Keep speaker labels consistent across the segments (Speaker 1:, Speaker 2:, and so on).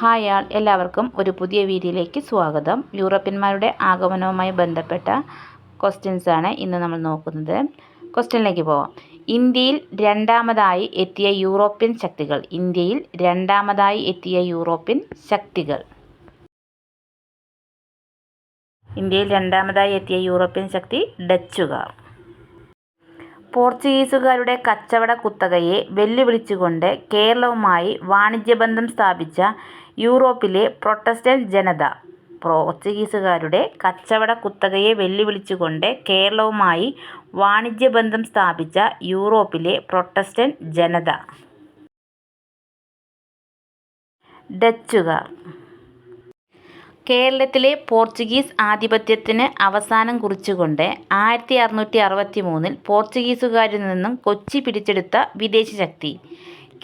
Speaker 1: Hi ആൾ എല്ലാവർക്കും ഒരു പുതിയ വീഡിയോയിലേക്ക് സ്വാഗതം. യൂറോപ്യന്മാരുടെ ആഗമനവുമായി ബന്ധപ്പെട്ട ക്വസ്റ്റ്യൻസാണ് ഇന്ന് നമ്മൾ നോക്കുന്നത്. ക്വസ്റ്റ്യനിലേക്ക് പോവാം. ഇന്ത്യയിൽ രണ്ടാമതായി എത്തിയ യൂറോപ്യൻ ശക്തികൾ. ഇന്ത്യയിൽ രണ്ടാമതായി എത്തിയ യൂറോപ്യൻ ശക്തികൾ. ഇന്ത്യയിൽ രണ്ടാമതായി എത്തിയ യൂറോപ്യൻ ശക്തി ഡച്ചുകാർ. പോർച്ചുഗീസുകാരുടെ കച്ചവട കുത്തകയെ വെല്ലുവിളിച്ചുകൊണ്ട് കേരളവുമായി വാണിജ്യബന്ധം സ്ഥാപിച്ച യൂറോപ്പിലെ പ്രൊട്ടസ്റ്റന്റ് ജനത. പോർച്ചുഗീസുകാരുടെ കച്ചവട കുത്തകയെ വെല്ലുവിളിച്ചുകൊണ്ട് കേരളവുമായി വാണിജ്യബന്ധം സ്ഥാപിച്ച യൂറോപ്പിലെ പ്രൊട്ടസ്റ്റന്റ് ജനത. ഡച്ചുകാർ. കേരളത്തിലെ പോർച്ചുഗീസ് ആധിപത്യത്തിന് അവസാനം കുറിച്ചുകൊണ്ട് ആയിരത്തി അറുന്നൂറ്റി അറുപത്തി മൂന്നിൽ പോർച്ചുഗീസുകാരിൽ നിന്നും കൊച്ചി പിടിച്ചെടുത്ത വിദേശ ശക്തി.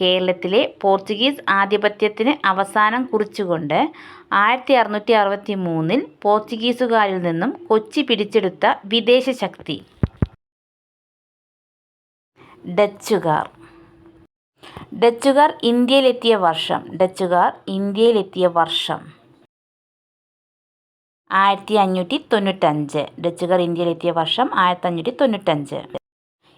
Speaker 1: കേരളത്തിലെ പോർച്ചുഗീസ് ആധിപത്യത്തിന് അവസാനം കുറിച്ചുകൊണ്ട് ആയിരത്തി അറുന്നൂറ്റി അറുപത്തി മൂന്നിൽ പോർച്ചുഗീസുകാരിൽ നിന്നും കൊച്ചി പിടിച്ചെടുത്ത വിദേശ ശക്തി. ഡച്ചുകാർ. ഡച്ചുകാർ ഇന്ത്യയിലെത്തിയ വർഷം. ഡച്ചുകാർ ഇന്ത്യയിലെത്തിയ വർഷം. ആയിരത്തി അഞ്ഞൂറ്റി തൊണ്ണൂറ്റഞ്ച് ഡച്ചുകാർ ഇന്ത്യയിലെത്തിയ വർഷം ആയിരത്തി അഞ്ഞൂറ്റി തൊണ്ണൂറ്റഞ്ച്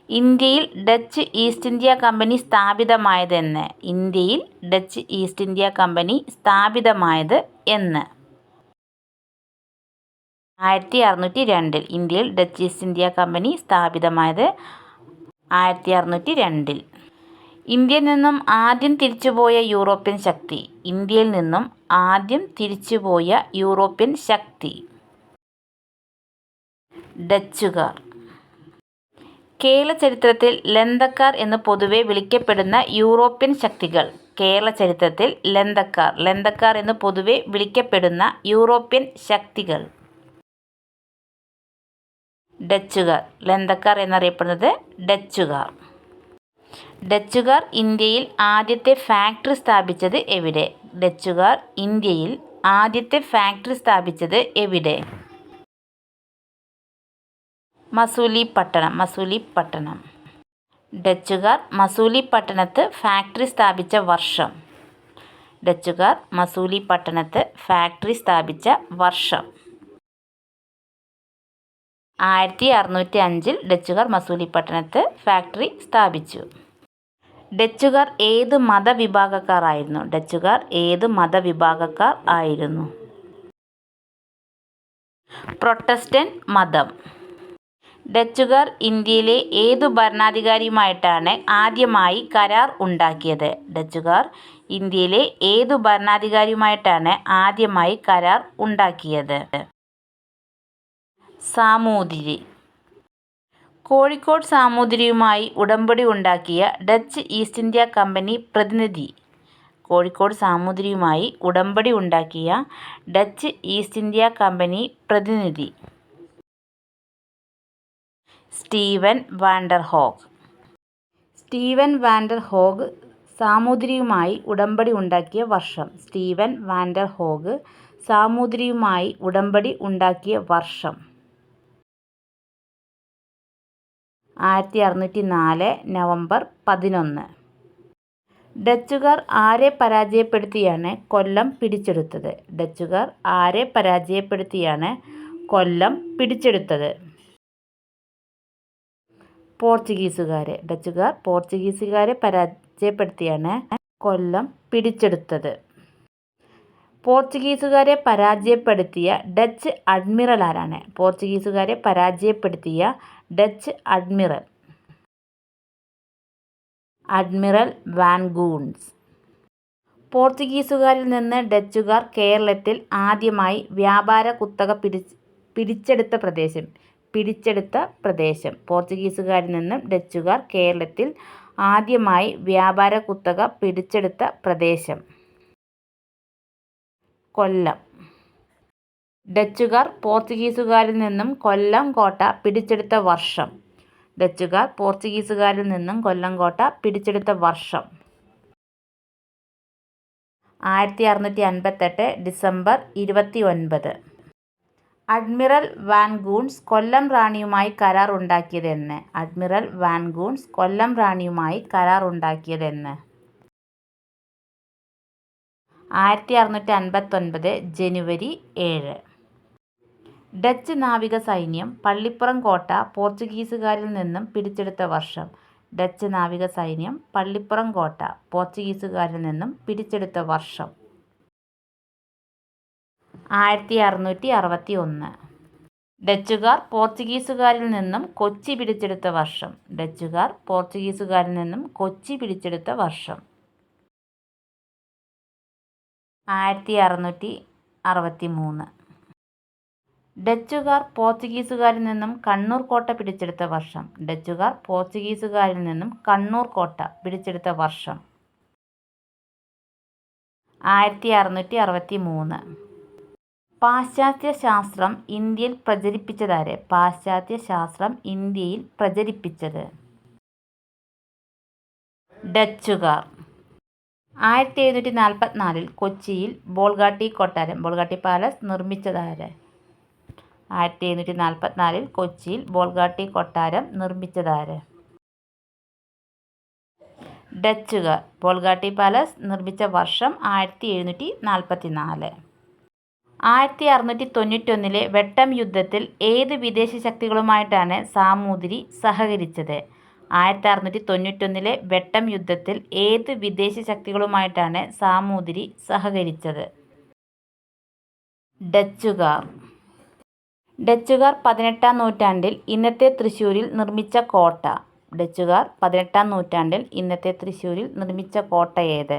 Speaker 1: ഇന്ത്യയിൽ ഡച്ച് ഈസ്റ്റ് ഇന്ത്യ കമ്പനി സ്ഥാപിതമായതെന്ന്. ഇന്ത്യയിൽ ഡച്ച് ഈസ്റ്റ് ഇന്ത്യ കമ്പനി സ്ഥാപിതമായത് എന്ന്. ആയിരത്തി അറുന്നൂറ്റി രണ്ടിൽ ഇന്ത്യയിൽ ഡച്ച് ഈസ്റ്റ് ഇന്ത്യ കമ്പനി സ്ഥാപിതമായത് ആയിരത്തി അറുന്നൂറ്റി രണ്ടിൽ ഇന്ത്യയിൽ നിന്നും ആദ്യം തിരിച്ചുപോയ യൂറോപ്യൻ ശക്തി. ഇന്ത്യയിൽ നിന്നും ആദ്യം തിരിച്ചുപോയ യൂറോപ്യൻ ശക്തി. ഡച്ചുകാർ. കേരള ചരിത്രത്തിൽ ലന്തക്കാർ എന്ന് പൊതുവെ വിളിക്കപ്പെടുന്ന യൂറോപ്യൻ ശക്തികൾ. കേരള ചരിത്രത്തിൽ ലന്തക്കാർ ലന്തക്കാർ എന്ന് പൊതുവെ വിളിക്കപ്പെടുന്ന യൂറോപ്യൻ ശക്തികൾ. ഡച്ചുകാർ ലന്തക്കാർ എന്നറിയപ്പെടുന്നത് ഡച്ചുകാർ. ഡച്ചുകാർ ഇന്ത്യയിൽ ആദ്യത്തെ ഫാക്ടറി സ്ഥാപിച്ചത് എവിടെ? ഡച്ചുകാർ ഇന്ത്യയിൽ ആദ്യത്തെ ഫാക്ടറി സ്ഥാപിച്ചത് എവിടെ? മസൂലിപ്പട്ടണം മസൂലിപ്പട്ടണം ഡച്ചുകാർ മസൂലി പട്ടണത്ത് ഫാക്ടറി സ്ഥാപിച്ച വർഷം. ഡച്ചുകാർ മസൂലി പട്ടണത്ത് ഫാക്ടറി സ്ഥാപിച്ച വർഷം. ആയിരത്തി അറുന്നൂറ്റി അഞ്ചിൽ ഡച്ചുകാർ മസൂലി പട്ടണത്ത് ഫാക്ടറി സ്ഥാപിച്ചു. ഡച്ചുകാർ ഏത് മതവിഭാഗക്കാർ ആയിരുന്നു ഡച്ചുകാർ ഏത് മതവിഭാഗക്കാർ ആയിരുന്നു? പ്രൊട്ടസ്റ്റന്റ് മതം. ഡച്ചുകാർ ഇന്ത്യയിലെ ഏതു ഭരണാധികാരിയുമായിട്ടാണ് ആദ്യമായി കരാർ ഉണ്ടാക്കിയത്? ഡച്ചുകാർ ഇന്ത്യയിലെ ഏതു ഭരണാധികാരിയുമായിട്ടാണ് ആദ്യമായി കരാർ ഉണ്ടാക്കിയത്? സാമൂതിരി കോഴിക്കോട് സാമൂതിരിയുമായി ഉടമ്പടി ഉണ്ടാക്കിയ ഡച്ച് ഈസ്റ്റ് ഇന്ത്യ കമ്പനി പ്രതിനിധി. കോഴിക്കോട് സാമൂതിരിയുമായി ഉടമ്പടി ഉണ്ടാക്കിയ ഡച്ച് ഈസ്റ്റ് ഇന്ത്യ കമ്പനി പ്രതിനിധി. Steven Vander Hoog Steven Vander Hoog സാമൂതിരിയുമായി ഉടമ്പടി ഉണ്ടാക്കിയ വർഷം. സ്റ്റീവൻ വാൻഡർ ഹോഗ് സാമൂതിരിയുമായി ഉടമ്പടി ഉണ്ടാക്കിയ വർഷം. ആയിരത്തി അറുന്നൂറ്റി നാല് നവംബർ പതിനൊന്ന്. ഡച്ചുകാർ ആരെ പരാജയപ്പെടുത്തിയാണ് കൊല്ലം പിടിച്ചെടുത്തത്? ഡച്ചുകാർ ആരെ പരാജയപ്പെടുത്തിയാണ് കൊല്ലം പിടിച്ചെടുത്തത്? പോർച്ചുഗീസുകാരെ ഡച്ചുകാർ പോർച്ചുഗീസുകാരെ പരാജയപ്പെടുത്തിയാണ് കൊല്ലം പിടിച്ചെടുത്തത്. പോർച്ചുഗീസുകാരെ പരാജയപ്പെടുത്തിയ ഡച്ച് അഡ്മിറൽ ആരാണ്? പോർച്ചുഗീസുകാരെ പരാജയപ്പെടുത്തിയ Dutch admiral. Admiral Van Goens പോർച്ചുഗീസുകാരിൽ നിന്ന് ഡച്ചുകാർ കേരളത്തിൽ ആദ്യമായി വ്യാപാര കുത്തക പിടി പിടിച്ചെടുത്ത പ്രദേശം പിടിച്ചെടുത്ത പ്രദേശം. പോർച്ചുഗീസുകാരിൽ നിന്നും ഡച്ചുകാർ കേരളത്തിൽ ആദ്യമായി വ്യാപാര കുത്തക പിടിച്ചെടുത്ത പ്രദേശം. കൊല്ലം. ഡച്ചുകാർ പോർച്ചുഗീസുകാരിൽ നിന്നും കൊല്ലം കോട്ട പിടിച്ചെടുത്ത വർഷം. ഡച്ചുകാർ പോർച്ചുഗീസുകാരിൽ നിന്നും കൊല്ലം കോട്ട പിടിച്ചെടുത്ത വർഷം. ആയിരത്തി അറുന്നൂറ്റി അൻപത്തെട്ട് ഡിസംബർ ഇരുപത്തി ഒൻപത് അഡ്മിറൽ വാൻഗൂൺസ് കൊല്ലം റാണിയുമായി കരാർ ഉണ്ടാക്കിയതെന്ന്. അഡ്മിറൽ വാൻഗൂൺസ് കൊല്ലം റാണിയുമായി കരാർ ഉണ്ടാക്കിയതെന്ന്. ആയിരത്തി അറുന്നൂറ്റി അൻപത്തൊൻപത് ജനുവരി ഏഴ്. ഡച്ച് നാവിക സൈന്യം പള്ളിപ്പുറം കോട്ട പോർച്ചുഗീസുകാരിൽ നിന്നും പിടിച്ചെടുത്ത വർഷം. ഡച്ച് നാവിക സൈന്യം പള്ളിപ്പുറം കോട്ട പോർച്ചുഗീസുകാരിൽ നിന്നും പിടിച്ചെടുത്ത വർഷം. ആയിരത്തി അറുന്നൂറ്റി അറുപത്തി ഒന്ന് ഡച്ചുകാർ പോർച്ചുഗീസുകാരിൽ നിന്നും കൊച്ചി പിടിച്ചെടുത്ത വർഷം. ഡച്ചുകാർ പോർച്ചുഗീസുകാരിൽ നിന്നും കൊച്ചി പിടിച്ചെടുത്ത വർഷം. ആയിരത്തി അറുന്നൂറ്റി അറുപത്തി മൂന്ന് ഡച്ചുകാർ പോർച്ചുഗീസുകാരിൽ നിന്നും കണ്ണൂർ കോട്ട പിടിച്ചെടുത്ത വർഷം. ഡച്ചുകാർ പോർച്ചുഗീസുകാരിൽ നിന്നും കണ്ണൂർ കോട്ട പിടിച്ചെടുത്ത വർഷം. ആയിരത്തി അറുന്നൂറ്റി അറുപത്തി മൂന്ന് പാശ്ചാത്യ ശാസ്ത്രം ഇന്ത്യയിൽ പ്രചരിപ്പിച്ചതാരെ? പാശ്ചാത്യ ശാസ്ത്രം ഇന്ത്യയിൽ പ്രചരിപ്പിച്ചത്. ഡച്ചുകാർ. ആയിരത്തി എഴുന്നൂറ്റി നാൽപ്പത്തിനാലിൽ കൊച്ചിയിൽ ബോൾഗാട്ടി കൊട്ടാരം ബോൾഗാട്ടി പാലസ് നിർമ്മിച്ചതാരെ? ആയിരത്തി എഴുന്നൂറ്റി നാൽപ്പത്തിനാലിൽ കൊച്ചിയിൽ ബോൾഗാട്ടി കൊട്ടാരം നിർമ്മിച്ചതാരെ? ഡച്ചുകാർ. ബോൾഗാട്ടി പാലസ് നിർമ്മിച്ച വർഷം ആയിരത്തി എഴുന്നൂറ്റി നാൽപ്പത്തി നാല് ആയിരത്തി അറുന്നൂറ്റി തൊണ്ണൂറ്റൊന്നിലെ വെട്ടം യുദ്ധത്തിൽ ഏത് വിദേശ ശക്തികളുമായിട്ടാണ് സാമൂതിരി സഹകരിച്ചത്? ആയിരത്തി അറുന്നൂറ്റി തൊണ്ണൂറ്റൊന്നിലെ വെട്ടം യുദ്ധത്തിൽ ഏത് വിദേശ ശക്തികളുമായിട്ടാണ് സാമൂതിരി സഹകരിച്ചത്? ഡച്ചുകാർ. ഡച്ചുകാർ പതിനെട്ടാം നൂറ്റാണ്ടിൽ ഇന്നത്തെ തൃശ്ശൂരിൽ നിർമ്മിച്ച കോട്ട. ഡച്ചുകാർ പതിനെട്ടാം നൂറ്റാണ്ടിൽ ഇന്നത്തെ തൃശ്ശൂരിൽ നിർമ്മിച്ച കോട്ട ഏത്?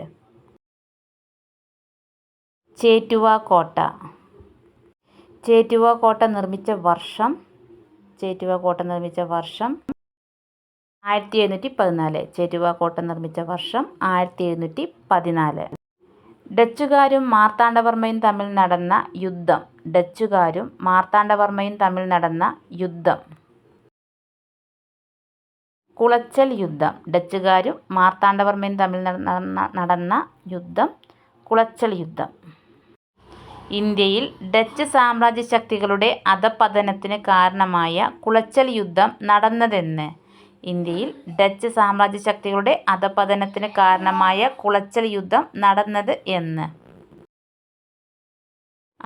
Speaker 1: ചേറ്റുവ കോട്ട ചേറ്റുവ കോട്ട നിർമ്മിച്ച വർഷം ചേറ്റുവ കോട്ട നിർമ്മിച്ച വർഷം ആയിരത്തി എഴുന്നൂറ്റി പതിനാല് ചേറ്റുവ കോട്ട നിർമ്മിച്ച വർഷം ആയിരത്തി എഴുന്നൂറ്റി പതിനാല് ഡച്ചുകാരും മാർത്താണ്ഡവർമ്മയും തമ്മിൽ നടന്ന യുദ്ധം. ഡച്ചുകാരും മാർത്താണ്ഡവർമ്മയും തമ്മിൽ നടന്ന യുദ്ധം. കുളച്ചൽ യുദ്ധം. ഡച്ചുകാരും മാർത്താണ്ഡവർമ്മയും തമ്മിൽ നടന്ന നടന്ന യുദ്ധം. കുളച്ചൽ യുദ്ധം. ഇന്ത്യയിൽ ഡച്ച് സാമ്രാജ്യ ശക്തികളുടെ അധപതനത്തിന് കാരണമായ കുളച്ചൽ യുദ്ധം നടന്നതെന്ന്. ഇന്ത്യയിൽ ഡച്ച് സാമ്രാജ്യ ശക്തികളുടെ അധപതനത്തിന് കാരണമായ കുളച്ചൽ യുദ്ധം നടന്നത് എന്ന്.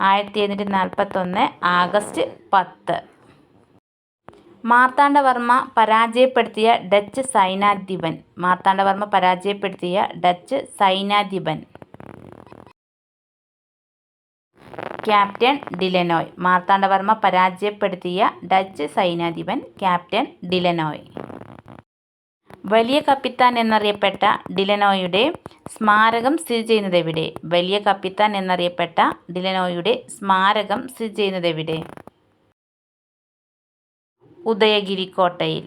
Speaker 1: ആയിരത്തി എഴുന്നൂറ്റി നാൽപ്പത്തൊന്ന് ആഗസ്റ്റ് പത്ത്. മാർത്താണ്ഡവർമ്മ പരാജയപ്പെടുത്തിയ ഡച്ച് സൈനാധിപൻ മാർത്താണ്ഡവർമ്മ പരാജയപ്പെടുത്തിയ ഡച്ച് സൈന്യാധിപൻ. Captain Delannoy. മാർത്താണ്ഡവർമ്മ പരാജയപ്പെടുത്തിയ ഡച്ച് സൈന്യാധിപൻ ക്യാപ്റ്റൻ ഡിലനോയ്. വലിയ കപ്പിത്താൻ എന്നറിയപ്പെട്ട ഡിലനോയുടെ സ്മാരകം സ്ഥിതി ചെയ്യുന്നത് എവിടെ? വലിയ കപ്പിത്താൻ എന്നറിയപ്പെട്ട ഡിലനോയുടെ സ്മാരകം സ്ഥിതി ചെയ്യുന്നതെവിടെ ഉദയഗിരി കോട്ടയിൽ.